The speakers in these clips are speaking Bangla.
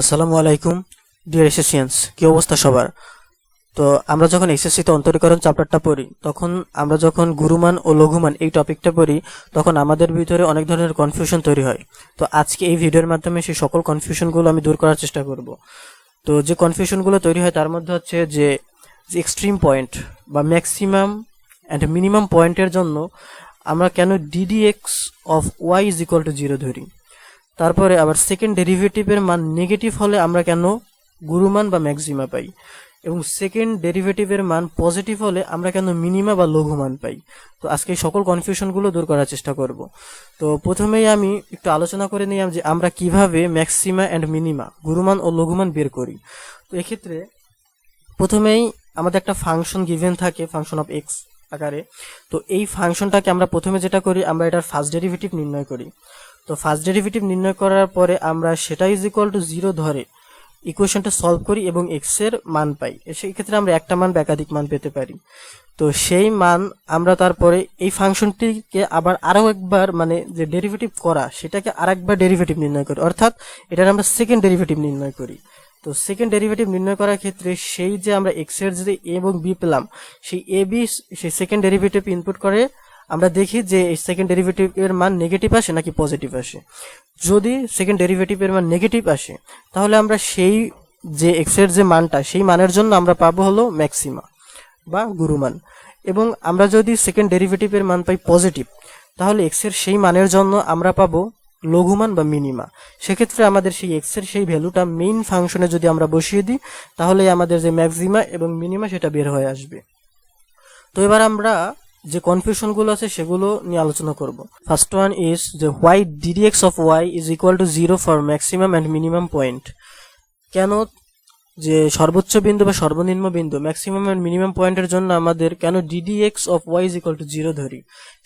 আসসালামু আলাইকুম, ডিয়ার এসেসিয়ান্স কি অবস্থা সবার? তো আমরা যখন এসএসসিতে অন্তরীকরণ চ্যাপ্টারটা পড়ি, তখন আমরা যখন গুরুমান ও লঘুমান এই টপিকটা পড়ি, তখন আমাদের ভিতরে অনেক ধরনের কনফিউশন তৈরি হয়। তো আজকে এই ভিডিওর মাধ্যমে সেই সকল কনফিউশনগুলো আমি দূর করার চেষ্টা করব। তো যে কনফিউশনগুলো তৈরি হয় তার মধ্যে হচ্ছে যে এক্সট্রিম পয়েন্ট বা ম্যাক্সিমাম অ্যান্ড মিনিমাম পয়েন্টের জন্য আমরা কেন DDX of Y is equal to zero ধরি। তারপরে আবার সেকেন্ড ডেরিভেটিভের মান নেগেটিভ হলে আমরা কেন গুরুমান বা ম্যাক্সিমা পাই? এবং সেকেন্ড ডেরিভেটিভের মান পজিটিভ হলে আমরা কেন মিনিমা বা লঘুমান পাই? তো আজকে সকল কনফিউশনগুলো দূর করার চেষ্টা করব। তো প্রথমেই আমি একটু আলোচনা করে নিলাম যে আমরা কীভাবে ম্যাক্সিমা অ্যান্ড মিনিমা গুরুমান ও লঘুমান বের করি। তো এক্ষেত্রে প্রথমেই আমাদের একটা ফাংশন গিভেন থাকে ফাংশন অফ এক্স আকারে। তো এই ফাংশনটাকে আমরা প্রথমে যেটা করি, আমরা এটার ফার্স্ট ডেরিভেটিভ নির্ণয় করি। তো ফার্স্ট ডেরিভেটিভ নির্ণয় করার পরে আমরা সেটা ইজ ইকুয়াল টু জিরো ধরে ইকুয়েশনটা সলভ করি এবং এক্সের মান পাই। সেই ক্ষেত্রে আমরা একটা মান বা একাধিক মান পেতে পারি। তো সেই মান আমরা তারপরে এই ফাংশনটিকে আবার আরও একবার মানে যে ডেরিভেটিভ করা, সেটাকে আরেকবার ডেরিভেটিভ নির্ণয় করি। অর্থাৎ এটার আমরা সেকেন্ড ডেরিভেটিভ নির্ণয় করি। তো সেকেন্ড ডেরিভেটিভ নির্ণয় করার ক্ষেত্রে সেই যে আমরা এক্সের যে এবং বি পেলাম, সেই এ বি সেই সেকেন্ড ডেরিভেটিভ ইনপুট করে আমরা দেখি যে এই সেকেন্ড ডেরিভেটিভ এর মান নেগেটিভ আসে নাকি পজিটিভ আসে? যদি সেকেন্ড ডেরিভেটিভ এর মান নেগেটিভ আসে, তাহলে আমরা সেই যে এক্সের যে মানটা, সেই মানের জন্য আমরা পাবো হলো ম্যাক্সিমা বা গুরুমান। এবং আমরা যদি সেকেন্ড ডেরিভেটিভ এর মান পাই পজিটিভ তাহলে এক্সের সেই মানের জন্য আমরা পাবো লঘুমান বা মিনিমা। সেক্ষেত্রে আমাদের সেই এক্সের সেই ভ্যালুটা মেইন ফাংশনে যদি আমরা বসিয়ে দিই তাহলে আমাদের যে ম্যাক্সিমা এবং মিনিমা, সেটা বের হয়ে আসবে। তো এবার আমরা যে কনফিউশনগুলো আছে সেগুলো নিয়ে আলোচনা করব। ফার্স্ট ওয়ান ইজ যে why d dx of y is equal to zero for maximum and minimum point কেন যে সর্বোচ্চ বিন্দু বা সর্বনিম্ন বিন্দু ম্যাক্সিমাম অ্যান্ড মিনিমাম পয়েন্টের জন্য আমাদের কেন d dx of y is equal to zero ধরি?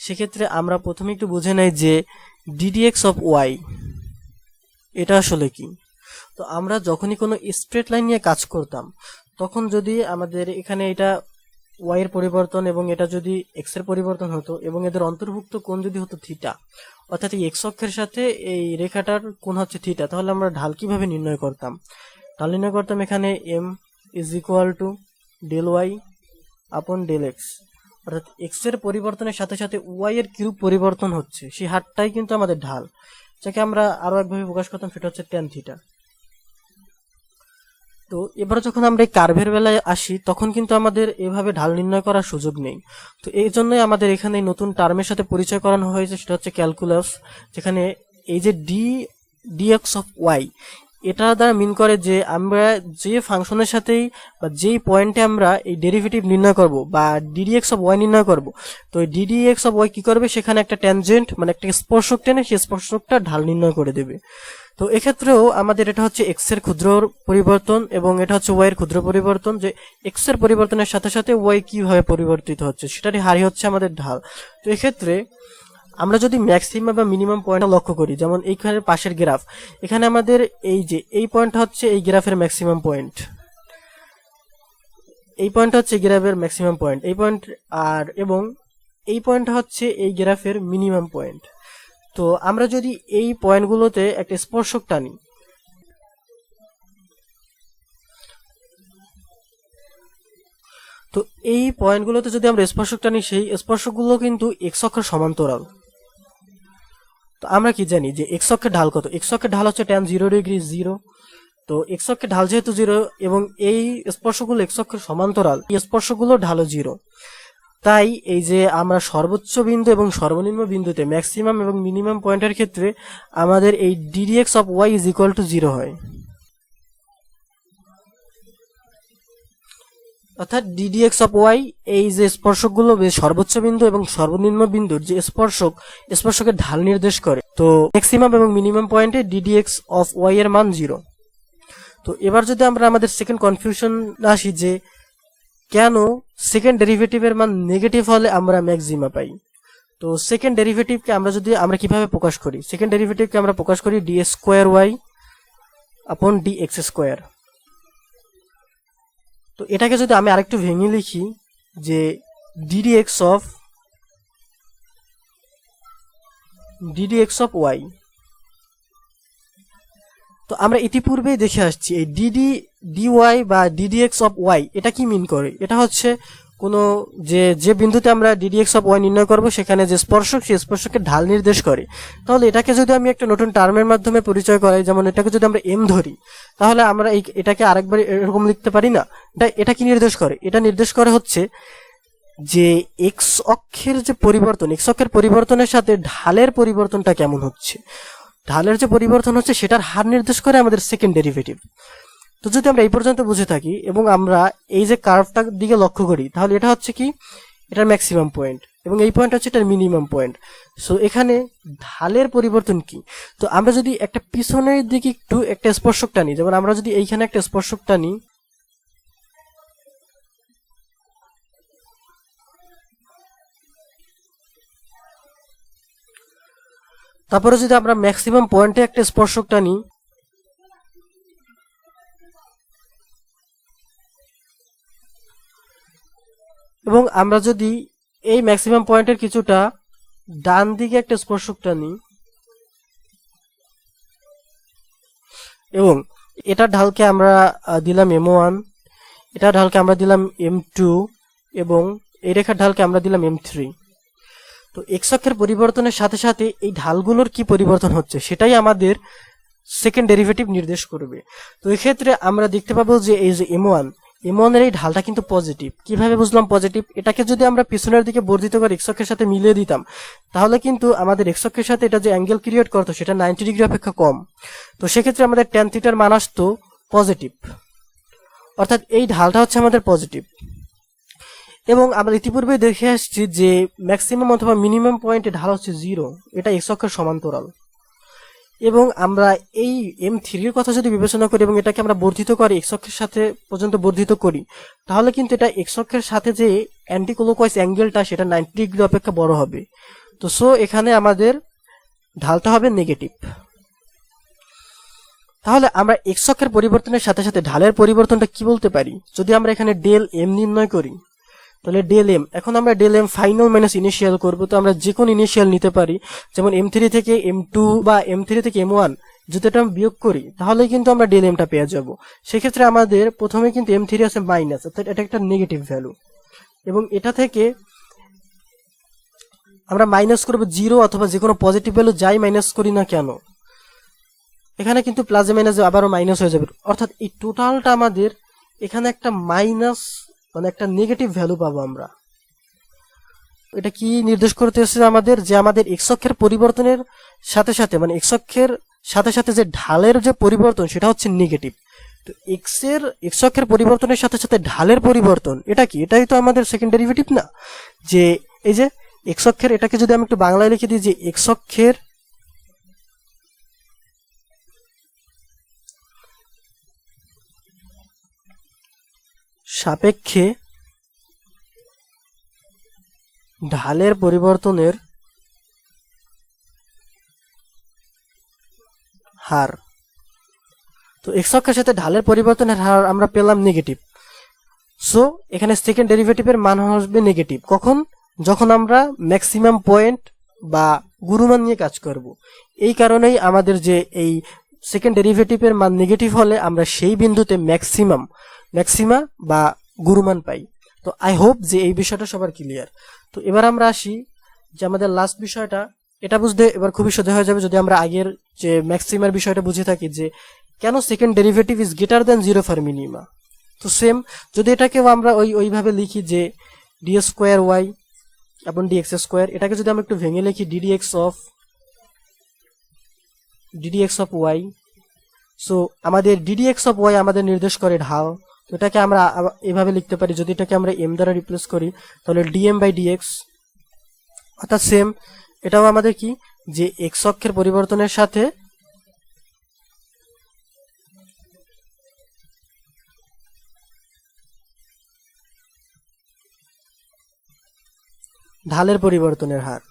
সেক্ষেত্রে আমরা প্রথমে একটু বুঝে নেই যে ডিডিএক্স অফ ওয়াই এটা আসলে কি? তো আমরা যখনই কোনো স্ট্রেট লাইন নিয়ে কাজ করতাম, তখন যদি আমাদের এখানে এটা ওয়াই এর পরিবর্তন এবং এটা যদি এক্সের পরিবর্তন হতো এবং এদের অন্তর্ভুক্ত কোণ যদি হতো থিটা অর্থাৎ এই এক্স অক্ষের সাথে এই রেখাটার কোণ হচ্ছে থিটা তাহলে আমরা ঢাল কীভাবে নির্ণয় করতাম? ঢাল নির্ণয় করতাম এখানে m is equal to del y upon del x অর্থাৎ এক্সের পরিবর্তনের সাথে সাথে ওয়াই এর কিউব পরিবর্তন হচ্ছে, সেই হারটাই কিন্তু আমাদের ঢাল। যাকে আমরা আরও একভাবে প্রকাশ করতাম, সেটা হচ্ছে টেন থিটা তো এবার যখন আমরা এই কার্ভের বেলায় আসি, তখন কিন্তু আমাদের এভাবে ঢাল নির্ণয় করার সুযোগ নেই। তো এই জন্যই আমাদের এখানে নতুন টার্মের সাথে পরিচয় করানো হয়েছে, সেটা হচ্ছে ক্যালকুলাস যেখানে এই যে ডি ডিএক্স অফ ওয়াই এটা দ্বারা মিন করে যে আমরা যে ফাংশনের সাথেই বা যেই পয়েন্টে আমরা এই ডেরিভেটিভ নির্ণয় করব বা ডিডিএক্স অফ ওয়াই নির্ণয় করব, তো এই ডিডিএক্স অফ ওয়াই কী করবে? সেখানে একটা ট্যানজেন্ট মানে একটা স্পর্শক টেনে সেই স্পর্শকটা ঢাল নির্ণয় করে দেবে। তো এক্ষেত্রেও আমাদের এটা হচ্ছে এক্সের ক্ষুদ্র পরিবর্তন এবং এটা হচ্ছে ওয়াই এর ক্ষুদ্র পরিবর্তন যে এক্সের পরিবর্তনের সাথে সাথে ওয়াই কীভাবে পরিবর্তিত হচ্ছে সেটারই হারি হচ্ছে আমাদের ঢাল। তো এক্ষেত্রে আমরা যদি ম্যাক্সিমাম বা মিনিমাম পয়েন্ট লক্ষ্য করি, যেমন এইখানে পাশের গ্রাফ, এখানে আমাদের এই যে, এই পয়েন্ট হচ্ছে এই গ্রাফের ম্যাক্সিমাম পয়েন্ট। এই পয়েন্ট হচ্ছে গ্রাফের ম্যাক্সিমাম পয়েন্ট। এই পয়েন্ট, আর, এবং এই পয়েন্ট হচ্ছে এই গ্রাফের মিনিমাম পয়েন্ট। তো আমরা যদি এই পয়েন্টগুলোতে একটা স্পর্শক টানি। তো এই পয়েন্টগুলোতে যদি আমরা স্পর্শক টানি, সেই স্পর্শকগুলো কিন্তু এক্স অক্ষের সমান্তরাল। তো আমরা কি জানি যে এক্স অক্ষের ঢাল কত? এক্স অক্ষের ঢাল হচ্ছে ট্যান জিরো ডিগ্রি জিরো তো এক্স অক্ষের ঢাল যেহেতু জিরো এবং এই স্পর্শগুলো এক্স অক্ষের সমান্তরাল, এই স্পর্শগুলো ঢালও জিরো তাই এই যে আমরা সর্বোচ্চ বিন্দু এবং সর্বনিম্ন বিন্দুতে ম্যাক্সিমাম এবং মিনিমাম পয়েন্টের ক্ষেত্রে আমাদের এই d dx of y is equal to zero হয়। অর্থাৎ ডিডিএক্স অফ ওয়াই এই যে স্পর্শকগুলো সর্বোচ্চ বিন্দু এবং সর্বনিম্ন বিন্দুর যে স্পর্শক, স্পর্শকের ঢাল নির্দেশ করে। তো ম্যাক্সিমাম এবং মিনিমাম পয়েন্টে ডিডিএক্স অফ ওয়াই এর মান জিরো তো এবার যদি আমরা আমাদের সেকেন্ড কনফিউশন আসি যে কেন সেকেন্ড ডেরিভেটিভের মান নেগেটিভ হলে আমরা ম্যাক্সিমা পাই। তো সেকেন্ড ডেরিভেটিভকে আমরা যদি আমরা কীভাবে প্রকাশ করি? সেকেন্ড ডেরিভেটিভকে আমরা প্রকাশ করি d square y upon d x square তো এটাকে যদি আমি আরেকটু ভেঙে লিখি যে d d x of d d x of y তো আমরা ইতিপূর্বেই দেখে আসছি, এই ডিডি ডিওয়াই বা ডিডিএক্স অফ ওয়াই এটা কি মিন করে? এটা হচ্ছে কোনো যে যে বিন্দুতে আমরা ডিডিএক্স অফ ওয়াই নির্ণয় করব, সেখানে যে স্পর্শক, সেই স্পর্শকের ঢাল নির্দেশ করে। তাহলে এটাকে যদি আমি একটা নতুন টার্মের মাধ্যমে পরিচয় করাই, যেমন এটাকে যদি আমরা এম ধরি, তাহলে আমরা এই, এটাকে আরেকবার এরকম লিখতে পারি না? এটা এটা কি নির্দেশ করে? এটা নির্দেশ করে হচ্ছে যে এক্স অক্ষের যে পরিবর্তন এক্স অক্ষের পরিবর্তনের সাথে ঢালের পরিবর্তনটা কেমন হচ্ছে? ঢালের যে পরিবর্তন হচ্ছে, সেটার হার নির্দেশ করে আমাদের সেকেন্ড ডেরিভেটিভ তো যদি আমরা এই পর্যন্ত বুঝে থাকি এবং আমরা এই যে কার্ভটার দিকে লক্ষ্য করি, তাহলে এটা হচ্ছে কি? এটার ম্যাক্সিমাম পয়েন্ট এবং এই পয়েন্ট হচ্ছে এটার মিনিমাম পয়েন্ট সো এখানে ঢালের পরিবর্তন কি? তো আমরা যদি একটা পিছনের দিকে একটু একটা স্পর্শক টানি যেমন আমরা যদি এইখানে একটা স্পর্শক টানি তারপরে যদি আমরা ম্যাক্সিমাম পয়েন্টে একটা স্পর্শক টানি, এবং আমরা যদি এই ম্যাক্সিমাম পয়েন্টের কিছুটা ডান দিকে একটা স্পর্শক টানি, এবং এটা ঢালকে আমরা দিলাম এম ওয়ান এটা ঢালকে আমরা দিলাম এম টু এবং এই রেখার ঢালকে আমরা দিলাম এম থ্রি তো এক্স অক্ষের পরিবর্তনের সাথে সাথে এই ঢালগুলোর কি পরিবর্তন হচ্ছে সেটাই আমাদের সেকেন্ড ডেরিভেটিভ নির্দেশ করবে। তো এক্ষেত্রে আমরা দেখতে পাবো যে এই যে এম ওয়ান এম ওয়ানের এই ঢালটা কিন্তু পজিটিভ কীভাবে বুঝলাম পজিটিভ এটাকে যদি আমরা পিছনের দিকে বর্ধিত করে এক্স অক্ষের সাথে মিলিয়ে দিতাম, তাহলে কিন্তু আমাদের এক্স অক্ষের সাথে এটা যে অ্যাঙ্গেল ক্রিয়েট করতো সেটা নাইনটি ডিগ্রি অপেক্ষা কম। তো সেক্ষেত্রে আমাদের টেন থিটার মান আসতো পজিটিভ অর্থাৎ এই ঢালটা হচ্ছে আমাদের পজিটিভ এবং আমরা ইতিপূর্বে দেখে আসছি যে ম্যাক্সিমাম অথবা মিনিমাম পয়েন্টে ঢাল হচ্ছে জিরো এটা এক্স অক্ষের সমান্তরাল। এবং আমরা এই এম থ্রির কথা যদি বিবেচনা করি এবং এটাকে আমরা বর্ধিত করি এক্স অক্ষের সাথে পর্যন্ত বর্ধিত করি, তাহলে কিন্তু এটা এক্স অক্ষের সাথে যে অ্যান্টিক্লোকওয়াইজ অ্যাঙ্গেলটা সেটা নাইনটি ডিগ্রি অপেক্ষা বড় হবে। তো সো এখানে আমাদের ঢালটা হবে নেগেটিভ তাহলে আমরা এক্স অক্ষের পরিবর্তনের সাথে সাথে ঢালের পরিবর্তনটা কি বলতে পারি? যদি আমরা এখানে ডেল এম নির্ণয় করি তাহলে ডেল এম এখন আমরা del m final minus initial করব, তো আমরা যে কোনো ইনিশিয়াল নিতে পারি। যেমন এম থ্রি থেকে এম টু বা এম থ্রি থেকে এম ওয়ান যদি এটা বিয়োগ করি তাহলে কিন্তু আমরা ডেল এমটা পেয়ে যাব। সেক্ষেত্রে আমাদের প্রথমে কিন্তু এম থ্রি আছে মাইনাস অর্থাৎ এটা একটা নেগেটিভ ভ্যালু এবং এটা থেকে আমরা মাইনাস করব জিরো অথবা যে কোনো পজিটিভ ভ্যালু যাই মাইনাস করি না কেন, এখানে কিন্তু প্লাসে মাইনাসে আবারও মাইনাস হয়ে যাবে। অর্থাৎ এই টোটালটা আমাদের এখানে একটা মাইনাস মানে একটা নেগেটিভ ভ্যালু পাবো আমরা। এটা কি নির্দেশ করতে করতেছে আমাদের? যে আমাদের এক্স অক্ষের পরিবর্তনের সাথে সাথে মানে এক্স অক্ষের সাথে সাথে যে ঢালের যে পরিবর্তন, সেটা হচ্ছে নেগেটিভ তো এক্সের এক্স অক্ষের পরিবর্তনের সাথে সাথে ঢালের পরিবর্তন, এটা কি? এটাই তো আমাদের সেকেন্ড ডেরিভেটিভ না? যে এই যে এক্স অক্ষের, এটাকে যদি আমি একটু বাংলায় লিখে দিই যে এক্স অক্ষের সাপেক্ষে ঢালের পরিবর্তনের হার। তো এক্স অক্ষের সাথে ঢালের পরিবর্তনের হার আমরা পেলাম নেগেটিভ সো এখানে সেকেন্ড ডেরিভেটিভের মান আসবে নেগেটিভ কখন? যখন আমরা ম্যাক্সিমাম পয়েন্ট বা গুরুমান নিয়ে কাজ করব। এই কারণেই আমাদের যে এই সেকেন্ড ডেরিভেটিভের মান নেগেটিভ হলে আমরা সেই বিন্দুতে ম্যাক্সিমাম ম্যাক্সিমা বা গুরুমান পাই। তো আই হোপ যে এই বিষয়টা সবার ক্লিয়ার তো এবার আমরা আসি যে আমাদের লাস্ট বিষয়টা। এটা বুঝতে এবার খুবই সোজা হয়ে যাবে যদি আমরা আগের যে ম্যাক্সিমার বিষয়টা বুঝে থাকি যে কেন second derivative is greater than zero for minima তো সেম যদি এটাকেও আমরা ওই, ওইভাবে লিখি যে ডি স্কোয়ার ওয়াই এবং ডিএক্স স্কোয়ার এটাকে যদি আমরা একটু ভেঙে লিখি d dx of d dx of y so আমাদের ডিডিএক্স অফ ওয়াই আমাদের নির্দেশ করে ঢাল। তো এটাকে আমরা এভাবে লিখতে পারি, যদি এটাকে আমরা এম দ্বারা রিপ্লেস করি, তাহলে ডিএম বাই ডিএক্স অর্থাৎ সেম এটাও আমাদের কি? যে এক্স অক্ষের পরিবর্তনের সাথে ঢালের পরিবর্তনের হার।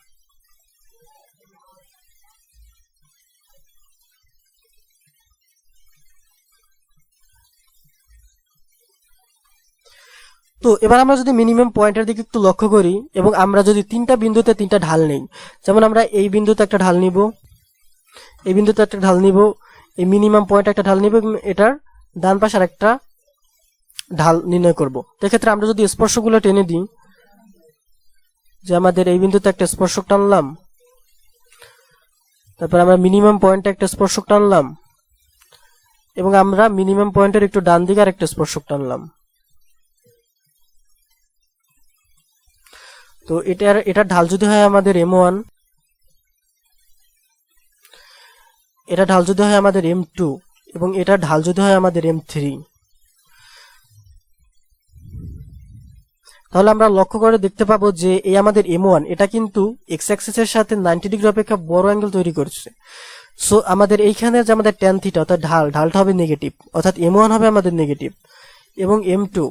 তো এবার আমরা যদি মিনিমাম পয়েন্টের দিকে একটু লক্ষ্য করি এবং আমরা যদি তিনটা বিন্দুতে তিনটা ঢাল নেই, যেমন আমরা এই বিন্দুতে একটা ঢাল নিব, এই বিন্দুতে একটা ঢাল নিব, এই মিনিমাম পয়েন্ট একটা ঢাল নিব এটার ডান পাশে আর একটা ঢাল নির্ণয় করব। এক্ষেত্রে আমরা যদি স্পর্শগুলো টেনে দিই, যে আমাদের এই বিন্দুতে একটা স্পর্শক টানলাম, তারপর আমরা মিনিমাম পয়েন্টে একটা স্পর্শক টানলাম এবং আমরা মিনিমাম পয়েন্টের একটু ডান দিকে আর একটা স্পর্শক টানলাম। তো এটার এটার ঢাল যদি হয় আমাদের এম ওয়ান এটা ঢাল যদি হয় আমাদের এম টু এবং এটা ঢাল যদি হয় আমাদের এম থ্রি তাহলে আমরা লক্ষ্য করে দেখতে পাবো যে এই আমাদের এম ওয়ান এটা কিন্তু এক্স অ্যাক্সিসের সাথে নাইনটি ডিগ্রি অপেক্ষা বড় অ্যাঙ্গেল তৈরি করছে। সো আমাদের এইখানে যে আমাদের ট্যান থিটা অর্থাৎ ঢাল, ঢালটা হবে নেগেটিভ অর্থাৎ এম ওয়ান হবে আমাদের নেগেটিভ এবং এম টু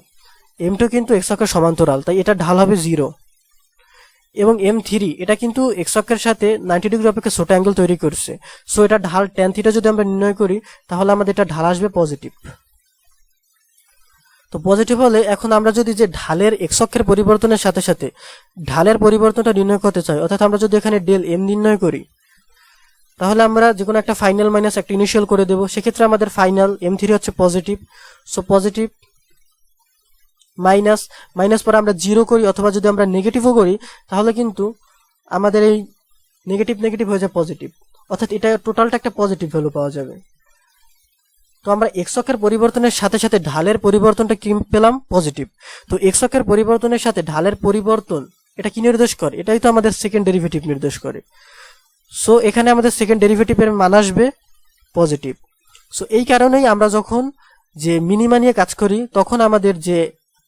এম টু কিন্তু এক্স অক্ষের সমান্তরাল, তাই এটা ঢাল হবে জিরো এবং এম থ্রি এটা কিন্তু এক্স অক্ষের সাথে নাইনটি ডিগ্রি অপেক্ষা ছোট অ্যাঙ্গেল তৈরি করছে। সো এটা ঢাল টেন থিটা যদি আমরা নির্ণয় করি, তাহলে আমাদের এটা ঢাল আসবে পজিটিভ তো পজিটিভ হলে এখন আমরা যদি যে ঢালের এক্স অক্ষের পরিবর্তনের সাথে সাথে ঢালের পরিবর্তনটা নির্ণয় করতে চাই, অর্থাৎ আমরা যদি এখানে ডেল এম নির্ণয় করি, তাহলে আমরা যে কোনো একটা ফাইনাল মাইনাস একটা ইনিশিয়াল করে দেবো। সেক্ষেত্রে আমাদের ফাইনাল এম থ্রি হচ্ছে positive so positive minus minus পরে আমরা জিরো করি অথবা যদি আমরা নেগেটিভও করি, তাহলে কিন্তু আমাদের এই নেগেটিভ নেগেটিভ হয়ে যায় পজিটিভ অর্থাৎ এটা টোটালটা একটা পজিটিভ ভ্যালু পাওয়া যাবে। তো আমরা এক্স অক্ষের পরিবর্তনের সাথে সাথে ঢালের পরিবর্তনটা কি পেলাম? পজিটিভ তো এক্স অক্ষের পরিবর্তনের সাথে ঢালের পরিবর্তন, এটা কি নির্দেশ করে? এটাই তো আমাদের সেকেন্ড ডেরিভেটিভ নির্দেশ করে। সো এখানে আমাদের সেকেন্ড ডেরিভেটিভের মান আসবে পজিটিভ সো এই কারণেই আমরা যখন যে মিনিমা নিয়ে কাজ করি, তখন আমাদের যে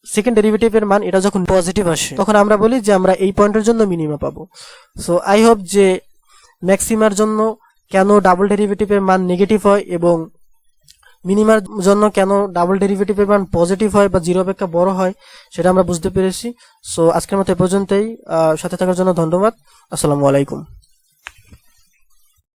সেকেন্ড ডেরিভেটিভের মান এটা যখন পজিটিভ আসে, তখন আমরা বলি যে আমরা এই পয়েন্টের জন্য মিনিমা পাবো। সো আই হোপ যে ম্যাক্সিমার জন্য কেন ডাবল ডেরিভেটিভের মান নেগেটিভ হয় এবং মিনিমার জন্য কেন ডাবল ডেরিভেটিভের মান পজিটিভ হয় বা জিরো অপেক্ষা বড় হয়, সেটা আমরা বুঝতে পেরেছি। সো আজকের মতো এ পর্যন্তই। সাথে থাকার জন্য ধন্যবাদ। আসসালামু আলাইকুম।